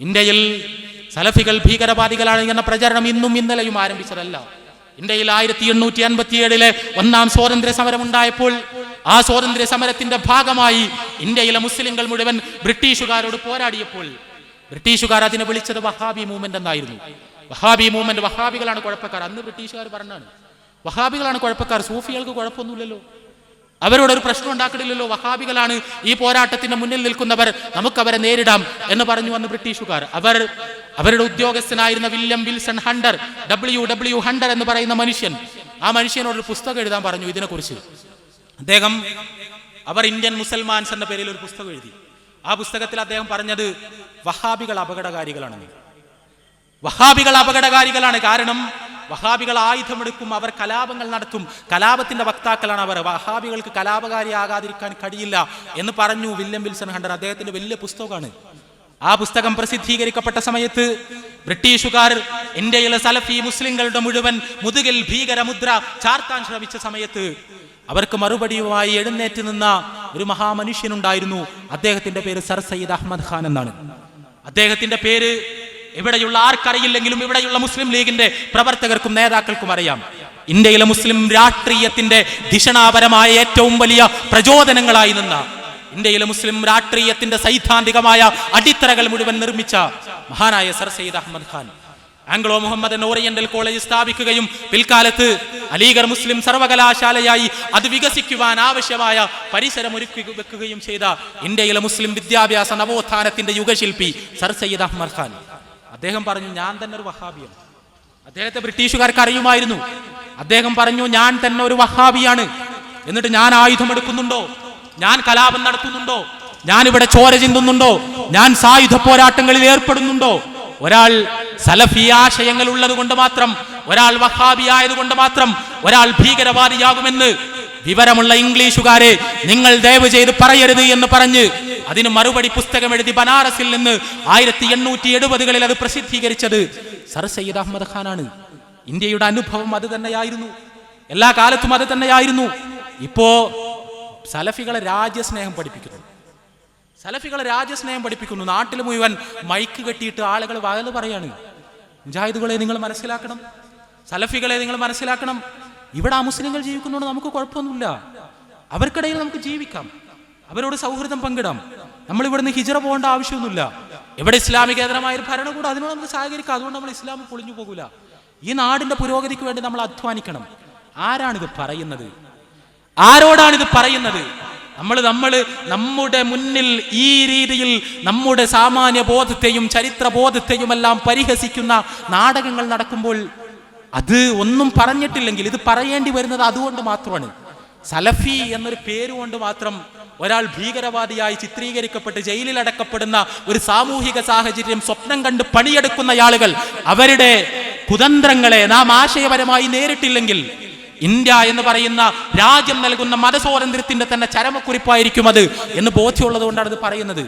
ഇന്ത്യയിൽ സലഫികൾ ഭീകരവാദികളാണ് എന്ന പ്രചരണം ഇന്നും ഇന്നലെയും ആരംഭിച്ചതല്ല. ഇന്ത്യയിൽ ആയിരത്തി എണ്ണൂറ്റി അൻപത്തിയേഴിലെ ഒന്നാം സ്വാതന്ത്ര്യ സമരം ഉണ്ടായപ്പോൾ ആ സ്വാതന്ത്ര്യ സമരത്തിന്റെ ഭാഗമായി ഇന്ത്യയിലെ മുസ്ലിങ്ങൾ മുഴുവൻ ബ്രിട്ടീഷുകാരോട് പോരാടിയപ്പോൾ ബ്രിട്ടീഷുകാർ അതിനെ വിളിച്ചത് വഹാബി മൂവ്മെന്റ് എന്നായിരുന്നു. വഹാബി മൂവ്മെന്റ് വഹാബികളാണ് കുഴപ്പക്കാർ. അന്ന് ബ്രിട്ടീഷുകാർ പറഞ്ഞാണ് വഹാബികളാണ് കുഴപ്പക്കാർ. സൂഫികൾക്ക് കുഴപ്പമൊന്നുമില്ലല്ലോ. അവരോട് ഒരു പ്രശ്നം ഉണ്ടാക്കണില്ലല്ലോ വഹാബികളാണ് ഈ പോരാട്ടത്തിന്റെ മുന്നിൽ നിൽക്കുന്നവർ. നമുക്കവരെ നേരിടാം എന്ന് പറഞ്ഞു വന്ന് ബ്രിട്ടീഷുകാർ. അവർ അവരുടെ ഉദ്യോഗസ്ഥനായിരുന്ന William Wilson Hunter W W Hunter എന്ന് പറയുന്ന മനുഷ്യൻ. ആ മനുഷ്യനോട് ഒരു പുസ്തകം എഴുതാൻ പറഞ്ഞു ഇതിനെക്കുറിച്ച്. അദ്ദേഹം അവർ ഇന്ത്യൻ മുസൽമാൻസ് എന്ന പേരിൽ ഒരു പുസ്തകം എഴുതി. ആ പുസ്തകത്തിൽ അദ്ദേഹം പറഞ്ഞത് വഹാബികൾ അപകടകാരികളാണെന്ന്. വഹാബികൾ അപകടകാരികളാണ്. കാരണം വഹാബികൾ ആയുധമെടുക്കും അവർ കലാപങ്ങൾ നടത്തും. കലാപത്തിന്റെ വക്താക്കളാണ് അവർ. വഹാബികൾക്ക് കലാപകാരിയാകാതിരിക്കാൻ കഴിയില്ല എന്ന് പറഞ്ഞു വില്യം വിൽസൺ ഹണ്ടർ. അദ്ദേഹത്തിന്റെ വലിയ പുസ്തകമാണ്. ആ പുസ്തകം പ്രസിദ്ധീകരിക്കപ്പെട്ട സമയത്ത് ബ്രിട്ടീഷുകാർ ഇന്ത്യയിലെ സലഫി മുസ്ലിങ്ങളുടെ മുഴുവൻ മുതുകിൽ ഭീകരമുദ്ര ചാർത്താൻ ശ്രമിച്ച സമയത്ത് അവർക്ക് മറുപടിയുമായി എഴുന്നേറ്റ് നിന്ന ഒരു മഹാമനുഷ്യനുണ്ടായിരുന്നു. അദ്ദേഹത്തിന്റെ പേര് സർ സയ്യിദ് അഹമ്മദ് ഖാൻ എന്നാണ്. അദ്ദേഹത്തിന്റെ പേര് ഇവിടെയുള്ള ആർക്കറിയില്ലെങ്കിലും ഇവിടെയുള്ള മുസ്ലിം ലീഗിന്റെ പ്രവർത്തകർക്കും നേതാക്കൾക്കും അറിയാം. ഇന്ത്യയിലെ മുസ്ലിം രാഷ്ട്രീയത്തിന്റെ ധിഷണാപരമായ ഏറ്റവും വലിയ പ്രചോദനങ്ങളായി നിന്ന ഇന്ത്യയിലെ മുസ്ലിം രാഷ്ട്രീയത്തിന്റെ സൈദ്ധാന്തികമായ അടിത്തറകൾ മുഴുവൻ നിർമ്മിച്ച മഹാനായ sir Syed Ahmad Khan. Anglo Mohammedan Oriental college സ്ഥാപിക്കുകയും പിൽക്കാലത്ത് അലീഗർ മുസ്ലിം സർവകലാശാലയായി അത് വികസിക്കുവാൻ ആവശ്യമായ പരിസരം ഒരുക്കി വെക്കുകയും ചെയ്ത ഇന്ത്യയിലെ മുസ്ലിം വിദ്യാഭ്യാസ നവോത്ഥാനത്തിന്റെ യുഗശില്പി സർ സയ്യിദ് അഹമ്മദ് ഖാൻ. അദ്ദേഹം പറഞ്ഞു ഞാൻ തന്നെ ഒരു വഹാബിയാണ്. അദ്ദേഹത്തെ ബ്രിട്ടീഷുകാർക്ക് അറിയുമായിരുന്നു. അദ്ദേഹം പറഞ്ഞു ഞാൻ തന്നെ ഒരു വഹാബിയാണ്. എന്നിട്ട് ഞാൻ ആയുധം എടുക്കുന്നുണ്ടോ? ഞാൻ കലാപം നടത്തുന്നുണ്ടോ? ഞാൻ ഇവിടെ ചോര ചിന്തുന്നുണ്ടോ? ഞാൻ സായുധ പോരാട്ടങ്ങളിൽ ഏർപ്പെടുന്നുണ്ടോ? ഒരാൾ സലഫി ആശയങ്ങൾ ഉള്ളത് കൊണ്ട് മാത്രം ഒരാൾ വഹാബി ആയതുകൊണ്ട് മാത്രം ഒരാൾ ഭീകരവാദിയാകുമെന്ന് വിവരമുള്ള ഇംഗ്ലീഷുകാരെ നിങ്ങൾ ദയവ് ചെയ്ത് പറയരുത് എന്ന് പറഞ്ഞ് അതിന് മറുപടി പുസ്തകം എഴുതി ബനാറസിൽ നിന്ന് ആയിരത്തി എണ്ണൂറ്റി എഴുപതുകളിൽ അത് പ്രസിദ്ധീകരിച്ചത് സർ സയ്യിദ് അഹമ്മദ് ഖാനാണ്. ഇന്ത്യയുടെ അനുഭവം അത് തന്നെയായിരുന്നു. എല്ലാ കാലത്തും അത് തന്നെയായിരുന്നു. ഇപ്പോ സലഫികളെ രാജ്യസ്നേഹം പഠിപ്പിക്കുന്നു. സലഫികളെ രാജ്യസ്നേഹം പഠിപ്പിക്കുന്നു. നാട്ടിൽ മുഴുവൻ മൈക്ക് കെട്ടിയിട്ട് ആളുകൾ വകൽ പറയാണ്. മുജാഹിദുകളെ നിങ്ങൾ മനസ്സിലാക്കണം. സലഫികളെ നിങ്ങൾ മനസ്സിലാക്കണം. ഇവിടെ ആ മുസ്ലിങ്ങൾ ജീവിക്കുന്നതുകൊണ്ട് നമുക്ക് കുഴപ്പമൊന്നുമില്ല. അവർക്കിടയിൽ നമുക്ക് ജീവിക്കാം. അവരോട് സൗഹൃദം പങ്കിടാം. നമ്മൾ ഇവിടുന്ന് ഹിജറ പോകേണ്ട ആവശ്യമൊന്നുമില്ല. ഇവിടെ ഇസ്ലാമികേതരമായ ഒരു ഭരണകൂടം അതിനോട് നമുക്ക് സഹകരിക്കാം. അതുകൊണ്ട് നമ്മൾ ഇസ്ലാം പൊളിഞ്ഞു പോകില്ല ഈ നാടിന്റെ പുരോഗതിക്ക് വേണ്ടി നമ്മൾ അധ്വാനിക്കണം. ആരാണിത് പറയുന്നത്? ആരോടാണിത് പറയുന്നത്? നമ്മൾ നമ്മൾ നമ്മുടെ മുന്നിൽ ഈ രീതിയിൽ നമ്മുടെ സാമാന്യ ബോധത്തെയും ചരിത്ര ബോധത്തെയും എല്ലാം പരിഹസിക്കുന്ന നാടകങ്ങൾ നടക്കുമ്പോൾ അത് ഒന്നും പറഞ്ഞിട്ടില്ലെങ്കിൽ ഇത് പറയേണ്ടി വരുന്നത് അതുകൊണ്ട് മാത്രമാണ്. സലഫി എന്നൊരു പേര് കൊണ്ട് മാത്രം ഒരാൾ ഭീകരവാദിയായി ചിത്രീകരിക്കപ്പെട്ട് ജയിലിൽ അടക്കപ്പെടുന്ന ഒരു സാമൂഹിക സാഹചര്യം സ്വപ്നം കണ്ട് പണിയെടുക്കുന്ന ആളുകൾ അവരുടെ കുതന്ത്രങ്ങളെ നാം ആശയപരമായി നേരിട്ടില്ലെങ്കിൽ ഇന്ത്യ എന്ന് പറയുന്ന രാജ്യം നൽകുന്ന മതസ്വാതന്ത്ര്യത്തിന്റെ തന്നെ ചരമക്കുറിപ്പായിരിക്കും അത് എന്ന് ബോധ്യമുള്ളത് കൊണ്ടാണ് ഇത് പറയുന്നത്.